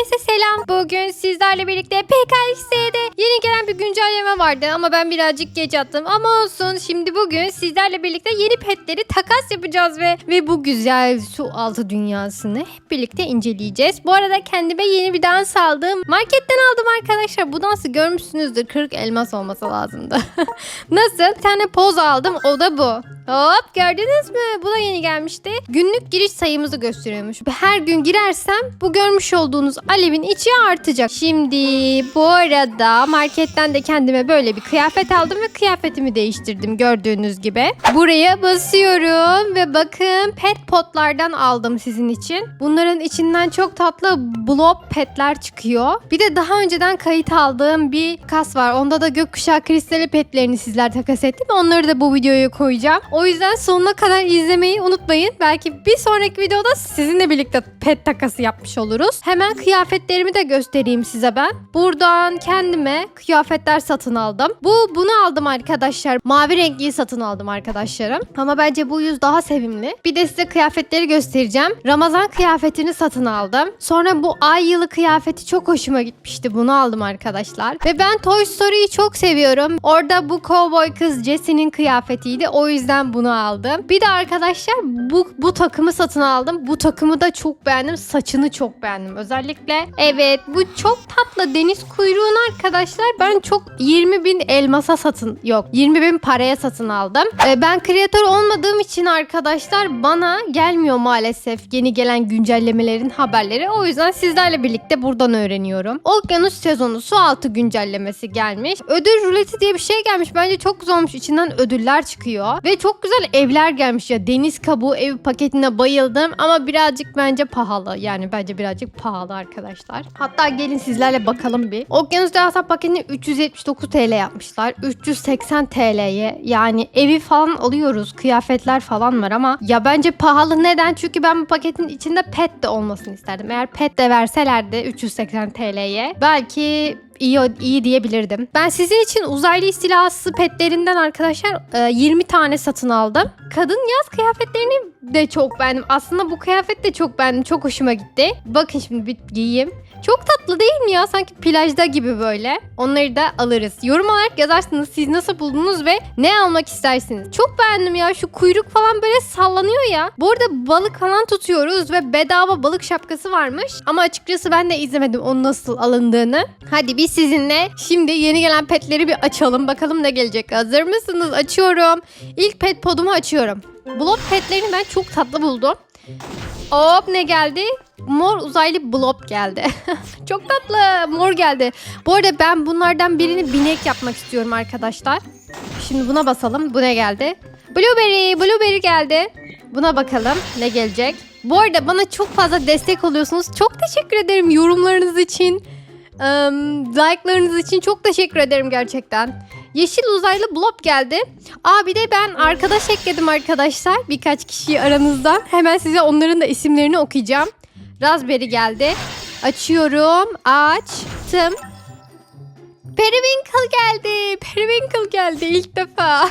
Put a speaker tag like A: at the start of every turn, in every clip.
A: Herkese selam. Bugün sizlerle birlikte PKX'de yeni gelen bir güncelleme vardı ama ben birazcık geç attım. Ama olsun şimdi bugün sizlerle birlikte yeni petleri takas yapacağız ve ve bu güzel su altı dünyasını hep birlikte inceleyeceğiz. Bu arada kendime yeni bir dans aldım. Marketten aldım arkadaşlar. Bu dansı görmüşsünüzdür. 40 elmas olması lazımdı. Nasıl? Bir tane poz aldım. O da bu. Hop gördünüz mü? Bu da yeni gelmişti. Günlük giriş sayımızı gösteriyormuş. Her gün girersem bu görmüş olduğunuz alevin içi artacak. Şimdi bu arada marketten de kendime böyle bir kıyafet aldım ve kıyafetimi değiştirdim gördüğünüz gibi. Buraya basıyorum ve bakın pet potlardan aldım sizin için. Bunların içinden çok tatlı blob petler çıkıyor. Bir de daha önceden kayıt aldığım bir kas var. Onda da gökkuşağı kristali petlerini sizler takas ettim. Onları da bu videoya koyacağım. O yüzden sonuna kadar izlemeyi unutmayın. Belki bir sonraki videoda sizinle birlikte pet takası yapmış oluruz. Hemen kıyafetlerimi de göstereyim size ben. Buradan kendime kıyafetler satın aldım. Bu bunu aldım arkadaşlar. Mavi renkliyi satın aldım arkadaşlarım. Ama bence bu yüz daha sevimli. Bir de size kıyafetleri göstereceğim. Ramazan kıyafetini satın aldım. Sonra bu ay yılı kıyafeti çok hoşuma gitmişti. Bunu aldım arkadaşlar. Ve ben Toy Story'yi çok seviyorum. Orada bu cowboy kız Jesse'nin kıyafetiydi. O yüzden bunu aldım. Bir de arkadaşlar bu, bu takımı satın aldım. Bu takımı da çok beğendim. Saçını çok beğendim. Özellikle evet bu çok tatlı deniz kuyruğunu arkadaşlar ben çok 20 bin elmasa satın yok 20 bin paraya satın aldım. Ee, ben kreatör olmadığım için arkadaşlar bana gelmiyor maalesef yeni gelen güncellemelerin haberleri. O yüzden sizlerle birlikte buradan öğreniyorum. Okyanus sezonu su altı güncellemesi gelmiş. Ödül ruleti diye bir şey gelmiş. Bence çok güzel olmuş. İçinden ödüller çıkıyor. Ve çok güzel evler gelmiş ya. Deniz kabuğu ev paketine bayıldım ama birazcık bence pahalı. Yani bence birazcık pahalı arkadaşlar. Hatta gelin sizlerle bakalım bir. Okyanus devasa paketini 379 TL yapmışlar. 380 TL'ye yani evi falan alıyoruz. Kıyafetler falan var ama ya bence pahalı. Neden? Çünkü ben bu paketin içinde pet de olmasını isterdim. Eğer pet de verselerdi 380 TL'ye belki iyi, iyi diyebilirdim. Ben sizin için uzaylı istilası petlerinden arkadaşlar e, 20 tane satın aldım. Kadın yaz kıyafetlerini de çok beğendim. Aslında bu kıyafet de çok beğendim. Çok hoşuma gitti. Bakın şimdi bir giyeyim. Çok tatlı değil mi ya? Sanki plajda gibi böyle. Onları da alırız. Yorum olarak yazarsınız siz nasıl buldunuz ve ne almak istersiniz. Çok beğendim ya. Şu kuyruk falan böyle sallanıyor ya. Bu arada balık falan tutuyoruz ve bedava balık şapkası varmış. Ama açıkçası ben de izlemedim onun nasıl alındığını. Hadi biz sizinle şimdi yeni gelen petleri bir açalım. Bakalım ne gelecek. Hazır mısınız? Açıyorum. İlk pet podumu açıyorum. Blob petlerini ben çok tatlı buldum. Hop ne geldi? Mor uzaylı blob geldi. Çok tatlı mor geldi. Bu arada ben bunlardan birini binek yapmak istiyorum arkadaşlar. Şimdi buna basalım. Bu ne geldi? Blueberry, blueberry geldi. Buna bakalım ne gelecek. Bu arada bana çok fazla destek oluyorsunuz. Çok teşekkür ederim yorumlarınız için. Im, like'larınız için çok teşekkür ederim gerçekten. Yeşil uzaylı blob geldi. Aa bir de ben arkadaş ekledim arkadaşlar. Birkaç kişiyi aranızdan. Hemen size onların da isimlerini okuyacağım. Raspberry geldi. Açıyorum. Açtım. Periwinkle geldi. Periwinkle geldi ilk defa.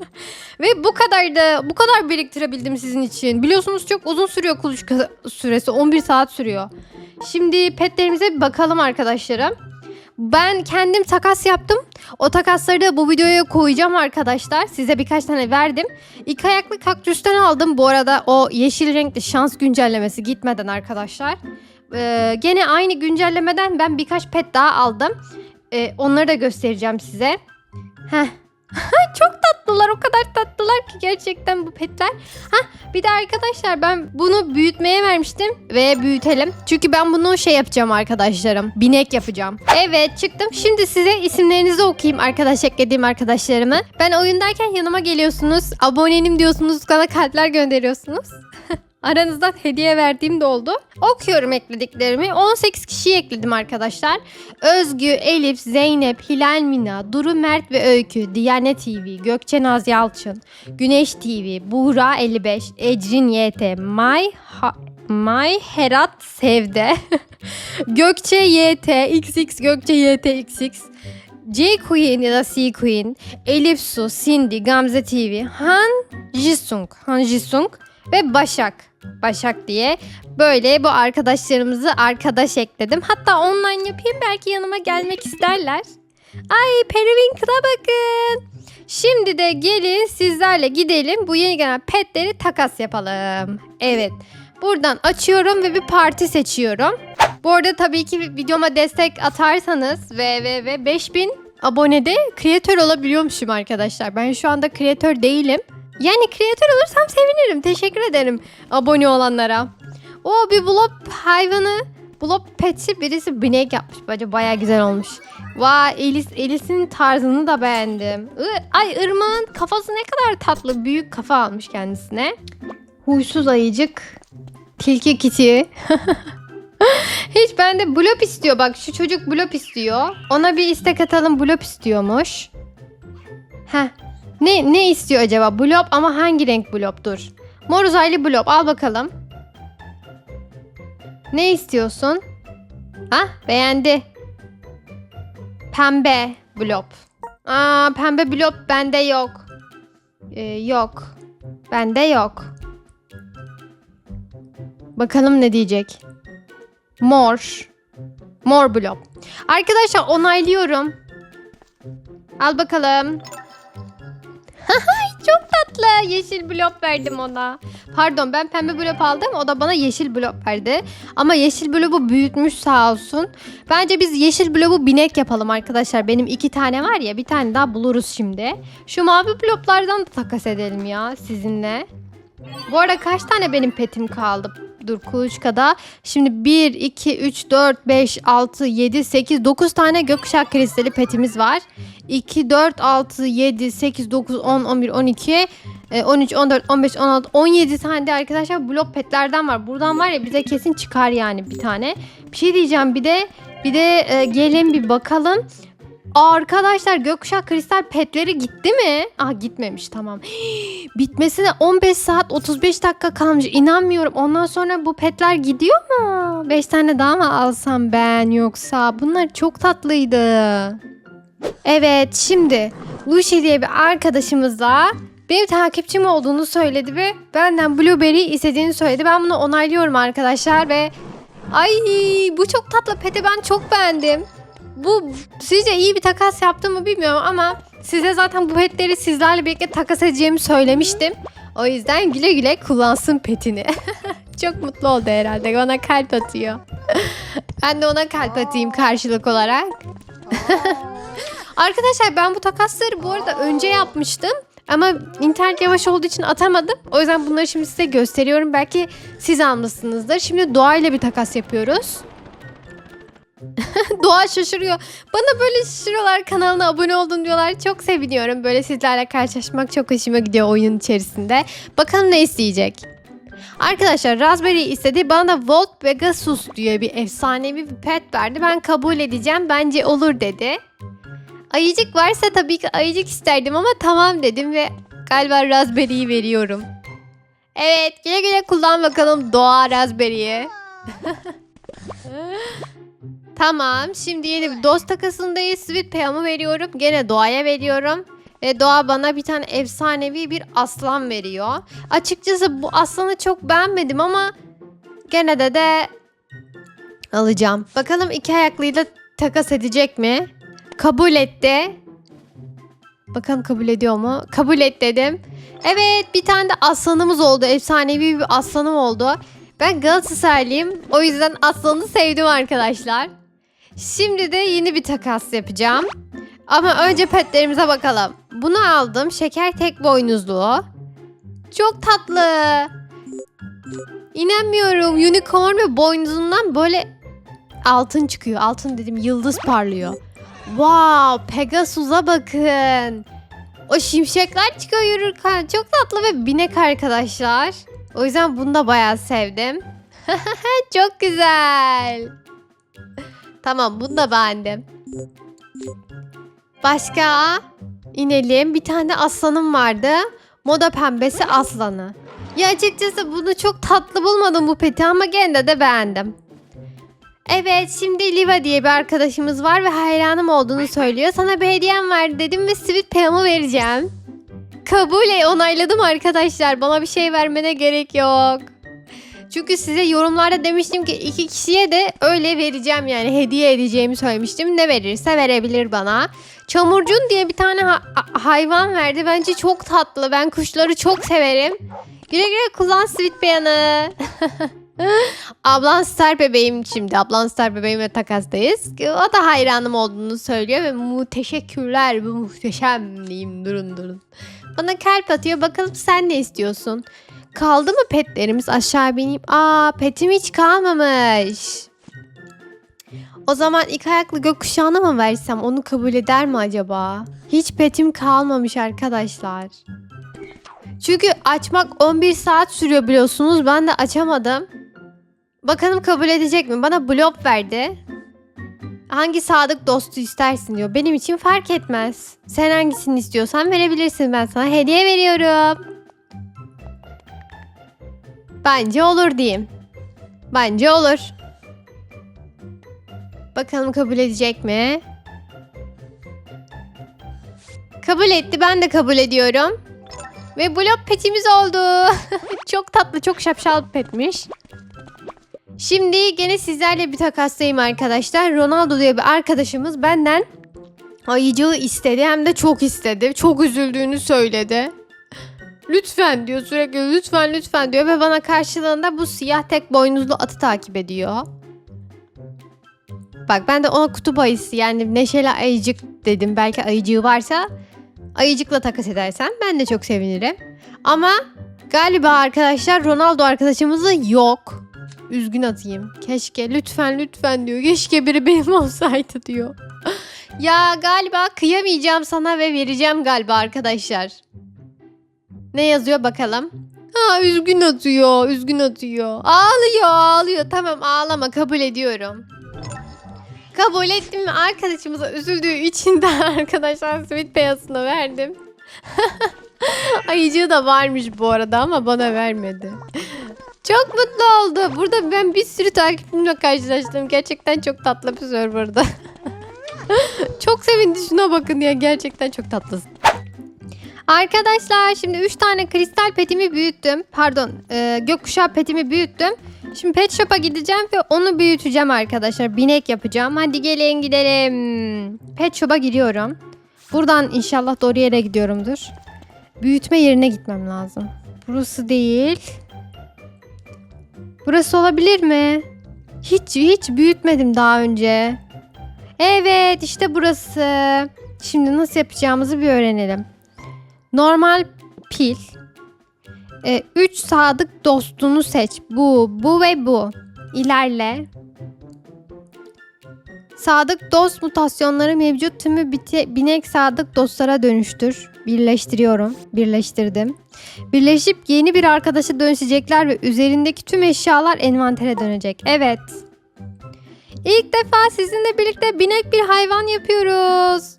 A: Ve bu kadar da bu kadar biriktirebildim sizin için. Biliyorsunuz çok uzun sürüyor kuluçka süresi. 11 saat sürüyor. Şimdi petlerimize bir bakalım arkadaşlarım. Ben kendim takas yaptım. O takasları da bu videoya koyacağım arkadaşlar. Size birkaç tane verdim. İki ayaklı kaktüsten aldım. Bu arada o yeşil renkli şans güncellemesi gitmeden arkadaşlar. Ee, gene aynı güncellemeden ben birkaç pet daha aldım. Ee, onları da göstereceğim size. Heh. Çok tatlılar o kadar tatlılar ki gerçekten bu petler. Hah bir de arkadaşlar ben bunu büyütmeye vermiştim ve büyütelim. Çünkü ben bunu şey yapacağım arkadaşlarım. Binek yapacağım. Evet çıktım. Şimdi size isimlerinizi okuyayım arkadaş eklediğim arkadaşlarımı. Ben oyundayken yanıma geliyorsunuz. Abonenim diyorsunuz. Bana kalpler gönderiyorsunuz. Aranızdan hediye verdiğim de oldu. Okuyorum eklediklerimi. 18 kişiyi ekledim arkadaşlar. Özgü, Elif, Zeynep, Hilal Mina, Duru Mert ve Öykü, Diyanet TV, Gökçe Naz Yalçın, Güneş TV, Buğra 55, Ecrin YT, May ha May Herat Sevde, Gökçe YT, XX Gökçe YT XX, J Queen ya da C Queen, Elif Su, Cindy, Gamze TV, Han Jisung, Han Jisung, ve Başak. Başak diye böyle bu arkadaşlarımızı arkadaş ekledim. Hatta online yapayım belki yanıma gelmek isterler. Ay Periwinkle'a bakın. Şimdi de gelin sizlerle gidelim bu yeni gelen petleri takas yapalım. Evet. Buradan açıyorum ve bir parti seçiyorum. Bu arada tabii ki videoma destek atarsanız ve ve ve 5000 abonede kreatör olabiliyormuşum arkadaşlar. Ben şu anda kreatör değilim. Yani kreatör olursam sevinirim. Teşekkür ederim abone olanlara. O bir blob hayvanı, blob petsi birisi binek yapmış. Bence baya güzel olmuş. Vay Elis, Elis'in tarzını da beğendim. Ay Irmak'ın kafası ne kadar tatlı. Büyük kafa almış kendisine. Huysuz ayıcık. Tilki kiti. Hiç bende blop istiyor. Bak şu çocuk blop istiyor. Ona bir istek atalım blop istiyormuş. Heh. Ne ne istiyor acaba? Blop ama hangi renk blop? Dur. Mor uzaylı blop. Al bakalım. Ne istiyorsun? Ha beğendi. Pembe blop. Aa pembe blop bende yok. Ee, yok. Bende yok. Bakalım ne diyecek. Mor. Mor blop. Arkadaşlar onaylıyorum. Al bakalım. Çok tatlı. Yeşil blop verdim ona. Pardon ben pembe blop aldım. O da bana yeşil blop verdi. Ama yeşil blobu büyütmüş sağ olsun. Bence biz yeşil blobu binek yapalım arkadaşlar. Benim iki tane var ya bir tane daha buluruz şimdi. Şu mavi bloplardan da takas edelim ya sizinle. Bu arada kaç tane benim petim kaldı? Dur kuluçkada. Şimdi 1, 2, 3, 4, 5, 6, 7, 8, 9 tane gökkuşağı kristali petimiz var. 2, 4, 6, 7, 8, 9, 10, 11, 12, e, 13, 14, 15, 16, 17 tane de arkadaşlar blok petlerden var. Buradan var ya bize kesin çıkar yani bir tane. Bir şey diyeceğim bir de bir de e, gelin bir bakalım. Arkadaşlar gökkuşağı kristal petleri gitti mi? Ah gitmemiş tamam. Bitmesine 15 saat 35 dakika kalmış. İnanmıyorum. Ondan sonra bu petler gidiyor mu? 5 tane daha mı alsam ben yoksa? Bunlar çok tatlıydı. Evet şimdi Lucy diye bir arkadaşımızla benim takipçim olduğunu söyledi ve benden Blueberry istediğini söyledi. Ben bunu onaylıyorum arkadaşlar ve ay bu çok tatlı peti ben çok beğendim. Bu sizce iyi bir takas yaptım mı bilmiyorum ama size zaten bu petleri sizlerle birlikte takas edeceğimi söylemiştim. O yüzden güle güle kullansın petini. Çok mutlu oldu herhalde. Bana kalp atıyor. ben de ona kalp atayım karşılık olarak. Arkadaşlar ben bu takasları bu arada önce yapmıştım. Ama internet yavaş olduğu için atamadım. O yüzden bunları şimdi size gösteriyorum. Belki siz almışsınızdır. Şimdi Doğa ile bir takas yapıyoruz. Doğa şaşırıyor. Bana böyle şaşırıyorlar. Kanalına abone oldun diyorlar. Çok seviniyorum. Böyle sizlerle karşılaşmak çok hoşuma gidiyor oyun içerisinde. Bakalım ne isteyecek. Arkadaşlar Raspberry istedi. Bana da Volt Pegasus diye bir efsanevi bir pet verdi. Ben kabul edeceğim. Bence olur dedi. Ayıcık varsa tabii ki ayıcık isterdim ama tamam dedim ve galiba Raspberry'yi veriyorum. Evet güle güle kullan bakalım Doğa Raspberry'yi. Tamam. Şimdi yeni bir dost takasındayız. Sweet Payam'ı veriyorum. Gene Doğa'ya veriyorum. Ve Doğa bana bir tane efsanevi bir aslan veriyor. Açıkçası bu aslanı çok beğenmedim ama gene de de alacağım. Bakalım iki ayaklıyı da takas edecek mi? Kabul etti. Bakalım kabul ediyor mu? Kabul et dedim. Evet bir tane de aslanımız oldu. Efsanevi bir aslanım oldu. Ben Galatasaraylıyım. O yüzden aslanı sevdim arkadaşlar. Şimdi de yeni bir takas yapacağım. Ama önce petlerimize bakalım. Bunu aldım. Şeker tek boynuzlu. Çok tatlı. İnanmıyorum. Unicorn ve boynuzundan böyle altın çıkıyor. Altın dedim yıldız parlıyor. Wow, Pegasus'a bakın. O şimşekler çıkıyor yürürken. Çok tatlı ve binek arkadaşlar. O yüzden bunu da bayağı sevdim. Çok güzel. Tamam bunu da beğendim. Başka inelim. Bir tane aslanım vardı. Moda pembesi aslanı. Ya açıkçası bunu çok tatlı bulmadım bu peti ama gene de, beğendim. Evet şimdi Liva diye bir arkadaşımız var ve hayranım olduğunu söylüyor. Sana bir hediyem var dedim ve Sweet Pam'ı vereceğim. Kabul e- onayladım arkadaşlar. Bana bir şey vermene gerek yok. Çünkü size yorumlarda demiştim ki iki kişiye de öyle vereceğim yani hediye edeceğimi söylemiştim. Ne verirse verebilir bana. Çamurcun diye bir tane ha- hayvan verdi. Bence çok tatlı. Ben kuşları çok severim. Güle güle kullan sweet beyanı. Ablan star bebeğim şimdi. Ablan star bebeğimle takastayız. O da hayranım olduğunu söylüyor ve mu teşekkürler. Bu muhteşem diyeyim. Durun durun. Bana kalp atıyor. Bakalım sen ne istiyorsun? Kaldı mı petlerimiz? Aşağı bineyim. Aa petim hiç kalmamış. O zaman ilk ayaklı gökkuşağına mı versem onu kabul eder mi acaba? Hiç petim kalmamış arkadaşlar. Çünkü açmak 11 saat sürüyor biliyorsunuz. Ben de açamadım. Bakalım kabul edecek mi? Bana blop verdi. Hangi sadık dostu istersin diyor. Benim için fark etmez. Sen hangisini istiyorsan verebilirsin. Ben sana hediye veriyorum. Bence olur diyeyim. Bence olur. Bakalım kabul edecek mi? Kabul etti. Ben de kabul ediyorum. Ve blok petimiz oldu. çok tatlı, çok şapşal petmiş. Şimdi gene sizlerle bir takastayım arkadaşlar. Ronaldo diye bir arkadaşımız benden ayıcığı istedi. Hem de çok istedi. Çok üzüldüğünü söyledi. Lütfen diyor sürekli lütfen lütfen diyor ve bana karşılığında bu siyah tek boynuzlu atı takip ediyor. Bak ben de ona kutup ayısı yani neşeli ayıcık dedim. Belki ayıcığı varsa ayıcıkla takas edersen ben de çok sevinirim. Ama galiba arkadaşlar Ronaldo arkadaşımızın yok. Üzgün atayım. Keşke lütfen lütfen diyor. Keşke biri benim olsaydı diyor. ya galiba kıyamayacağım sana ve vereceğim galiba arkadaşlar. Ne yazıyor bakalım. Ha üzgün atıyor, üzgün atıyor. Ağlıyor, ağlıyor. Tamam ağlama kabul ediyorum. Kabul ettim arkadaşımıza üzüldüğü için de arkadaşlar sweet beyazını verdim. Ayıcığı da varmış bu arada ama bana vermedi. Çok mutlu oldu. Burada ben bir sürü takipçimle karşılaştım. Gerçekten çok tatlı bir serverda. çok sevindi şuna bakın ya. Gerçekten çok tatlısın. Arkadaşlar şimdi 3 tane kristal petimi büyüttüm. Pardon e, gökkuşağı petimi büyüttüm. Şimdi pet shop'a gideceğim ve onu büyüteceğim arkadaşlar. Binek yapacağım. Hadi gelin gidelim. Pet shop'a gidiyorum. Buradan inşallah doğru yere gidiyorumdur. Büyütme yerine gitmem lazım. Burası değil. Burası olabilir mi? Hiç hiç büyütmedim daha önce. Evet işte burası. Şimdi nasıl yapacağımızı bir öğrenelim. Normal pil. 3 sadık dostunu seç. Bu, bu ve bu. İlerle. Sadık dost mutasyonları mevcut tümü biti- binek sadık dostlara dönüştür. Birleştiriyorum. Birleştirdim. Birleşip yeni bir arkadaşa dönüşecekler ve üzerindeki tüm eşyalar envantere dönecek. Evet. İlk defa sizinle birlikte binek bir hayvan yapıyoruz.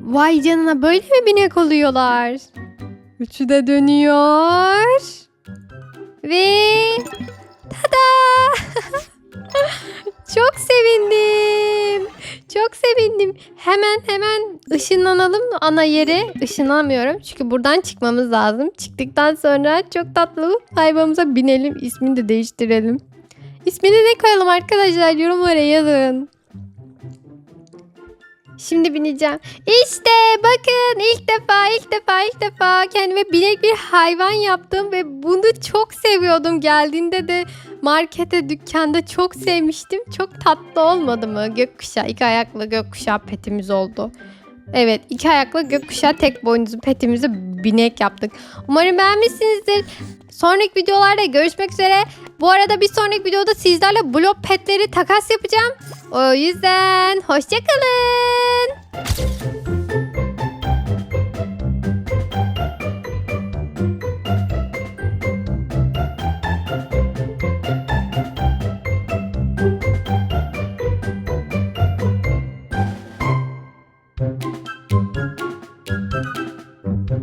A: Vay canına böyle mi binek oluyorlar? Üçü de dönüyor. Ve tada! Çok sevindim. Çok sevindim. Hemen hemen ışınlanalım ana yere? Işınlanmıyorum çünkü buradan çıkmamız lazım. Çıktıktan sonra çok tatlı hayvanımıza binelim. İsmini de değiştirelim. İsmini ne koyalım arkadaşlar? Yorumlara yazın. Şimdi bineceğim. İşte bakın ilk defa ilk defa ilk defa kendime binek bir hayvan yaptım ve bunu çok seviyordum. Geldiğinde de markete dükkanda çok sevmiştim. Çok tatlı olmadı mı? Gökkuşağı iki ayaklı gökkuşağı petimiz oldu. Evet iki ayaklı gökkuşağı tek boynuzlu petimizi binek yaptık. Umarım beğenmişsinizdir. Sonraki videolarda görüşmek üzere. Bu arada bir sonraki videoda sizlerle blok petleri takas yapacağım. O yüzden hoşçakalın. Thank you.